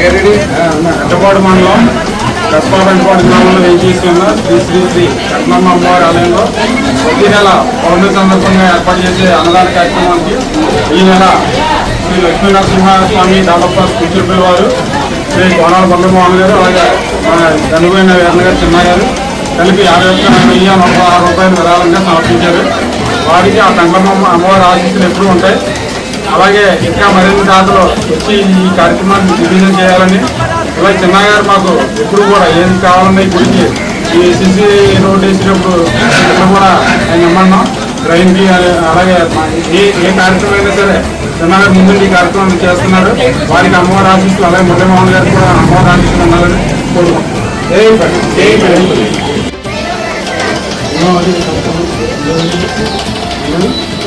పెద్దపాడు మండలం కస్పా వెంటపాడు గ్రామంలో వేయించేసుకున్న శ్రీ శ్రీ శ్రీ కట్నమ్మ అమ్మవారి ఆలయంలో ప్రతి నెల పౌర్ణమి సందర్భంగా ఏర్పాటు చేసే అన్నదాన కార్యక్రమానికి ఈ నెల శ్రీ లక్ష్మీ నరసింహస్వామి దాదాపు స్పీచర్ వారు శ్రీ కోనాల బండమోహన్ గారు అలాగే మన చనిపోయిన వీరణ గారు చిన్న గారు కలిపి యాభై ఒక్క వెయ్యి నలభై ఆరు రూపాయలు విరాళంగా సమర్పించారు. వారికి ఆ సంగమమ్మ అమ్మవారి ఆశీస్సులు ఎప్పుడూ ఉంటాయి. అలాగే ఇంకా మరిన్ని దాతలు వచ్చి ఈ కార్యక్రమాన్ని దిగ్విజయం చేయాలని. ఇలా చిన్నగారు మాకు ఎప్పుడు కూడా ఏది కావాలన్నా గుడికి ఈ సిసి రోడ్ వేసినప్పుడు ఇక్కడ కూడా ఆయన ఇమ్మన్నాం. ట్రైన్కి అలాగే ఏ ఏ కార్యక్రమం అయినా సరే చిన్నగారు ముందు ఈ కార్యక్రమం చేస్తున్నారు. వారికి అమ్మవారి ఆశీస్సులు అలాగే మురళీమోహన్ గారికి కూడా అమ్మవారి ఆశీస్సులు ఉండాలని కోరుకుంటున్నాం.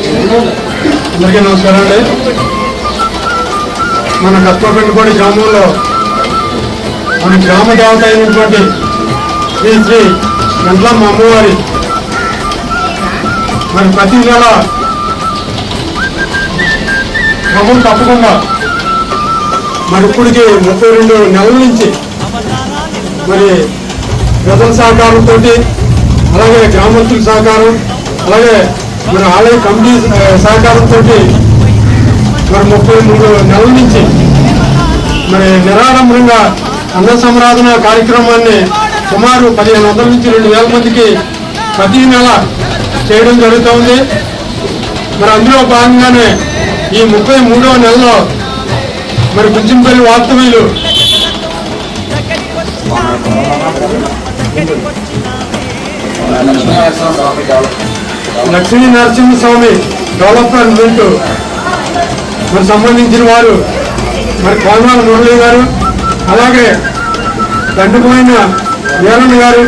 అందరికీ నమస్కారం అండి. మన కష్టపెట్టుకోడి గ్రామంలో మన గ్రామ దేవత అయినటువంటి శ్రీ శ్రీ గంట్లమ్మ అమ్మవారి మరి ప్రతి నెల క్రమం తప్పకుండా మరి ఇప్పటికి ముప్పై రెండు నెలల నుంచి మరి ప్రజల సహకారంతో అలాగే గ్రామస్తుల సహకారం అలాగే మన ఆలయ కమిటీ సహకారంతో మరి ముప్పై మూడు నెలల నుంచి మరి నిరాడంబరంగా అన్న సంరాధన కార్యక్రమాన్ని సుమారు పదిహేను వందల నుంచి రెండు వేల మందికి ప్రతి నెల చేయడం జరుగుతుంది మరి అందులో భాగంగానే ఈ ముప్పై మూడవ నెలలో మరి గుజ్జింపల్లి వాస్తవ్యులు లక్ష్మీ నరసింహస్వామి డెవలప్మెంట్ మరి సంబంధించిన వారు మరి కోనవాల మురళి గారు అలాగే దండుపోయిన వీరಣ್ణ గారు.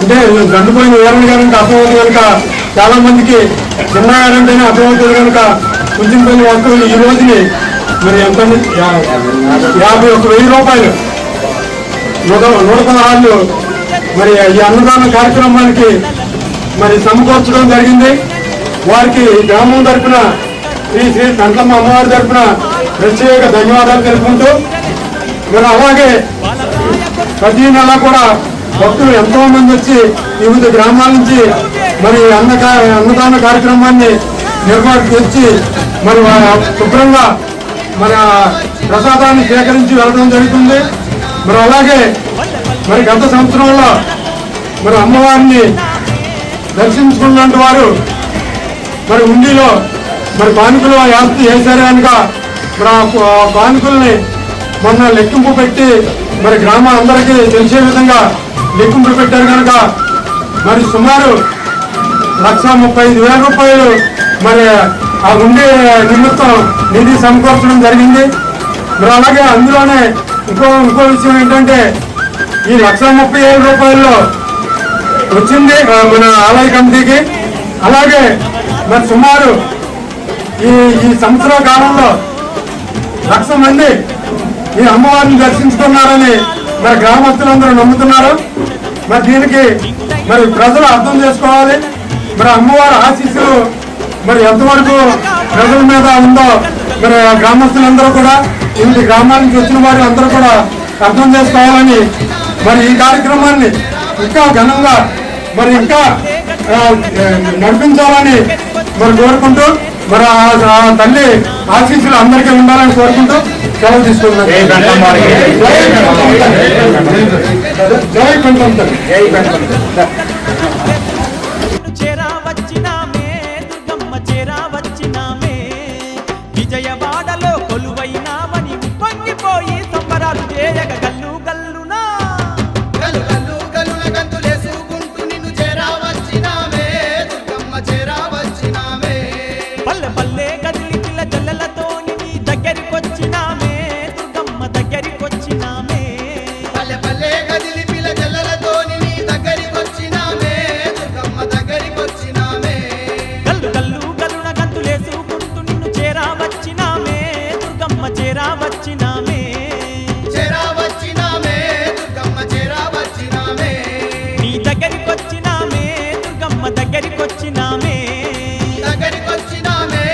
అంటే దండుపోయిన వీరಣ್ణ గారు అంటే అర్థమవుతుంది కనుక చాలా మందికి చిన్న గారు అంటేనే అర్థమవుతుంది కనుక కుంచింపల్లి వస్తువులు ఈ రోజుని మరి ఎంత యాభై ఒక వెయ్యి రూపాయలు. నూట నూట పదహారులు. మరి ఈ అన్నదాన కార్యక్రమానికి మరి సమకూర్చడం జరిగింది. వారికి గ్రామం తరఫున శ్రీ శ్రీ కంటమ్మ అమ్మవారి తరపున ప్రత్యేక ధన్యవాదాలు తెలుపుకుంటూ మరి అలాగే ప్రతి నెల కూడా భక్తులు ఎంతో మంది వచ్చి వివిధ గ్రామాల నుంచి మరి అన్న అన్నదాన కార్యక్రమాన్ని నిర్వహించి మరి శుభ్రంగా మన ప్రసాదాన్ని సేకరించి వెళ్ళడం జరుగుతుంది. మరి అలాగే మరి గత సంవత్సరంలో మరి అమ్మవారిని దర్శించుకున్నటువంటి వారు మరి ఉండిలో మరి బానికులు యాస్తి చేశారు కనుక మరి ఆ బానుకుల్ని మొన్న లెక్కింపు పెట్టి మరి గ్రామ అందరికీ తెలిసే విధంగా లెక్కింపు పెట్టారు కనుక మరి సుమారు లక్ష ముప్పై ఐదు వేల రూపాయలు మరి ఆ ఉండే నిమిత్తం నిధి సమకూర్చడం జరిగింది. మరి అలాగే అందులోనే ఇంకో ఇంకో విషయం ఏంటంటే ఈ లక్ష ముప్పై ఏడు రూపాయల్లో వచ్చింది మన ఆలయ కమిటీకి. అలాగే మరి సుమారు ఈ ఈ సంవత్సర కాలంలో లక్ష మంది ఈ అమ్మవారిని దర్శించుకున్నారని మరి గ్రామస్తులందరూ నమ్ముతున్నారు. మరి దీనికి మరి ప్రజలు అర్థం చేసుకోవాలి. మరి అమ్మవారి ఆశీస్సులు మరి ఎంతవరకు ప్రజల మీద ఉందో మరి గ్రామస్తులందరూ కూడా ఇంటి గ్రామానికి వచ్చిన వారు అందరూ కూడా అర్థం చేసుకోవాలని మరి ఈ కార్యక్రమాన్ని ఇంకా ఘనంగా మరి ఇంకా నడిపించాలని మరి కోరుకుంటూ మరి ఆ- తల్లి ఆశీస్సులు అందరికీ ఉండాలని కోరుకుంటూ సెలవు జై తల్లి. వచ్చినామే విజయవాడలో కొలువైనామని పొంగిపోయి సంబరాలు చేయగ